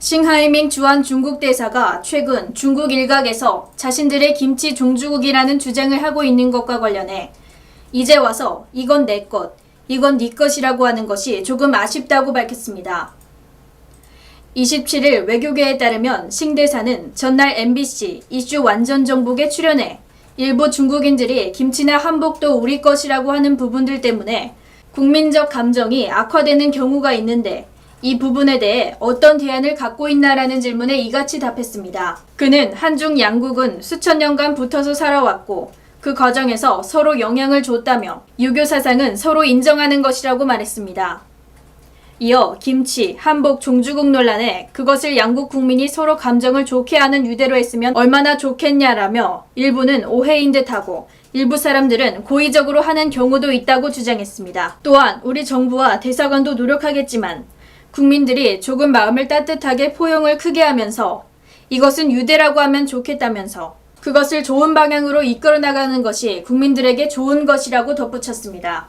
싱하이밍 주한 중국 대사가 최근 중국 일각에서 자신들의 김치 종주국이라는 주장을 하고 있는 것과 관련해 이제 와서 이건 내 것, 이건 네 것이라고 하는 것이 조금 아쉽다고 밝혔습니다. 27일 외교계에 따르면 싱 대사는 전날 MBC 이슈 완전 정복에 출연해 일부 중국인들이 김치나 한복도 우리 것이라고 하는 부분들 때문에 국민적 감정이 악화되는 경우가 있는데 이 부분에 대해 어떤 대안을 갖고 있나라는 질문에 이같이 답했습니다. 그는 한중 양국은 수천 년간 붙어서 살아왔고 그 과정에서 서로 영향을 줬다며 유교 사상은 서로 인정하는 것이라고 말했습니다. 이어 김치, 한복, 종주국 논란에 그것을 양국 국민이 서로 감정을 좋게 하는 유대로 했으면 얼마나 좋겠냐라며 일부는 오해인 듯하고 일부 사람들은 고의적으로 하는 경우도 있다고 주장했습니다. 또한 우리 정부와 대사관도 노력하겠지만 국민들이 조금 마음을 따뜻하게 포용을 크게 하면서 이것은 유대라고 하면 좋겠다면서 그것을 좋은 방향으로 이끌어 나가는 것이 국민들에게 좋은 것이라고 덧붙였습니다.